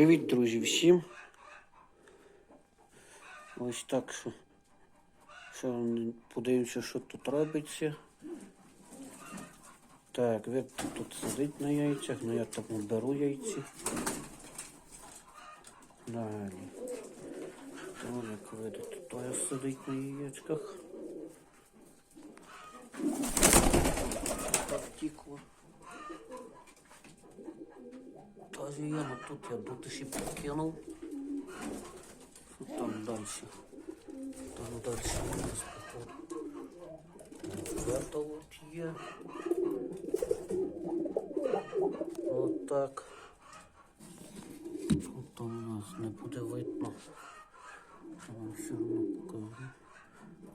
Привіт, друзі, всім. Ось так що. Що подивимося, що тут робиться. Так, Віктор тут сидить на яйцях, ну я тому беру яйці. Далі. Толик видите, теж сидить на яєчках. Так тікло. Теж є, ну тут я тут ще покинув. Там далі? Там далі у нас походу. От є. От так. Що там у нас не буде видно. Я вам все одно покажу.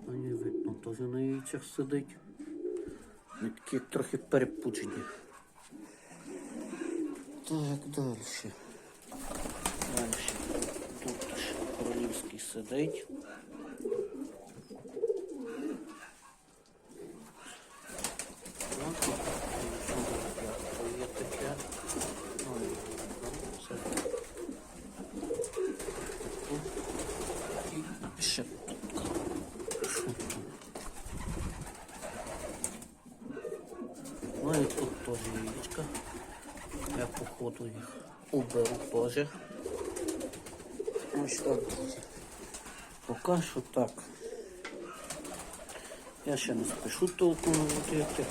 Не видно, теж на яйцях сидить. Вони такі трохи перепучені. Так, далі. Далі. Тут ж королівський сидить. Ну, тут нічого є таке. Ну, це. І ще тут. Що там? Ну і тут теж яєчка. Я походу їх уберу теж. Ось так. Поки що так. Я ще не спішу толком наводити.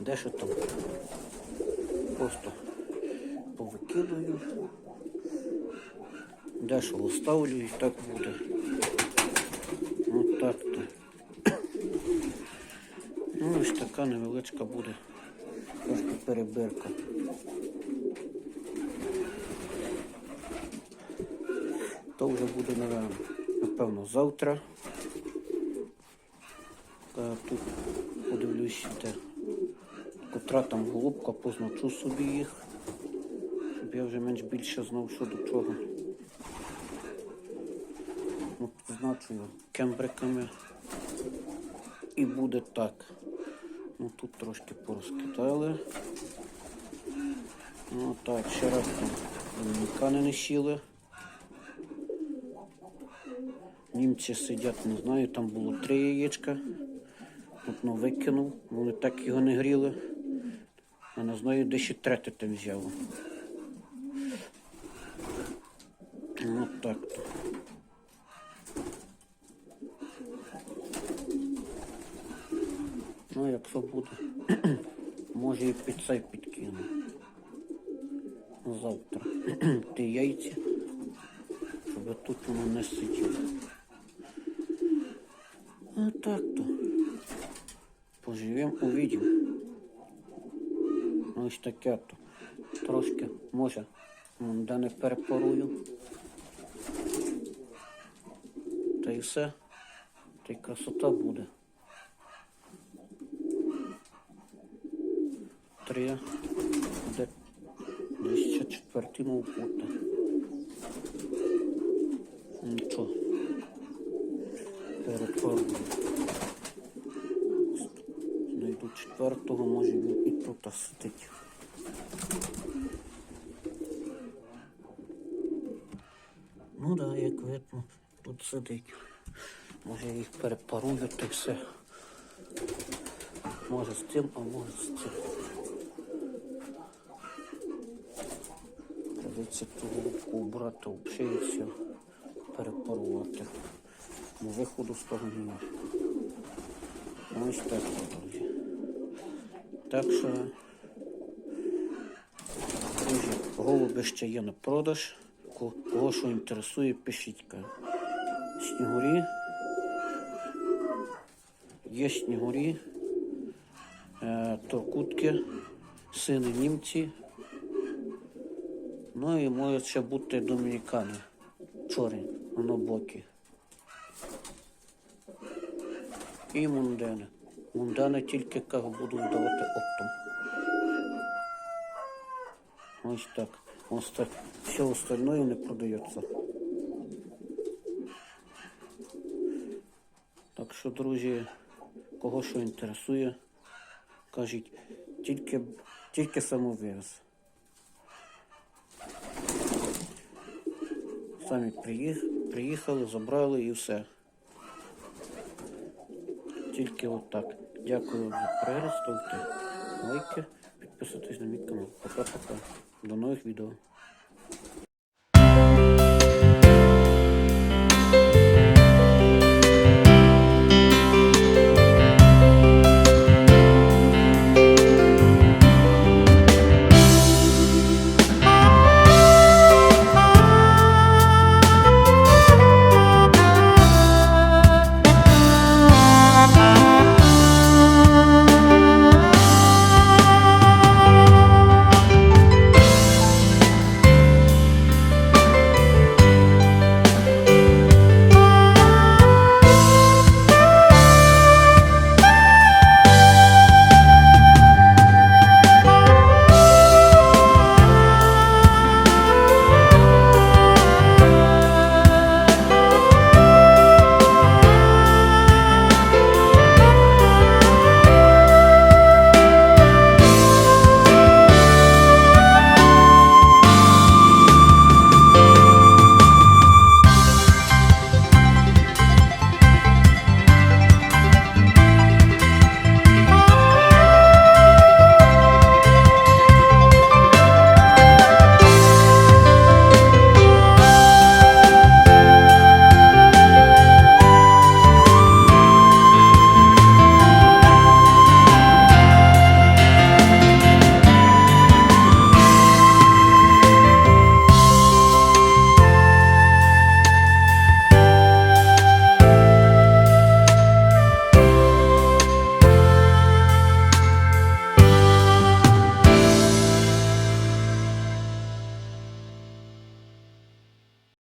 Де що там? Просто повикидаю. Де що оставлю і так буде. Ось так то. Ось така невеличка буде. Трошки перебирка. То вже буде, напевно, завтра. Тут подивлюсь, де котра там голубка, позначу собі їх, щоб я вже менш більше знав, що до чого. От Значую кембриками. І буде так. Ну тут трошки порозкидали. Ну так, ще раз там домінікани не сіли. Німці сидять, не знаю, там було три яєчка. Одно викинув, вони так його не гріли. Я не знаю, де ще третє там взяв. Ну так Ну, якщо буде, може і під цей підкину. Завтра. Ті яйця, щоб тут воно не сиділо. А так то. Поживемо, увидимо. Ось таке то. Трошки, може, де не перепорую. Та й все. Та й красота буде. Три. Де, ще четвертий мав. Нічого. Перепорую. Знайду четвертого, може він і тут сидить. Ну так, да, як видно, тут сидить. Може їх перепарую та все. Може з цим, а може з цим. Придеться ту голубку убрати взагалі і все перепарувати. Бо виходу з того немає. Ось так, друзі. Так що, друзі, голуби ще є на продаж. Кого що інтересує, пишіть. Снігурі. Є снігурі, е, торкутки, сини німці. Ну і можуть ще бути домінікани. Чорні, однобокі. І мундени. Мундени тільки як буду давати оптом. Ось так. Ось так. Все остальное не продається. Так що, друзі, кого що інтересує, кажіть, тільки, тільки самовивіз. Самі приїх- приїхали, забрали і все. Тільки от так. Дякую за перегляд, ставте лайки, підписуйтесь на мій канал. Пока-пока. До нових відео.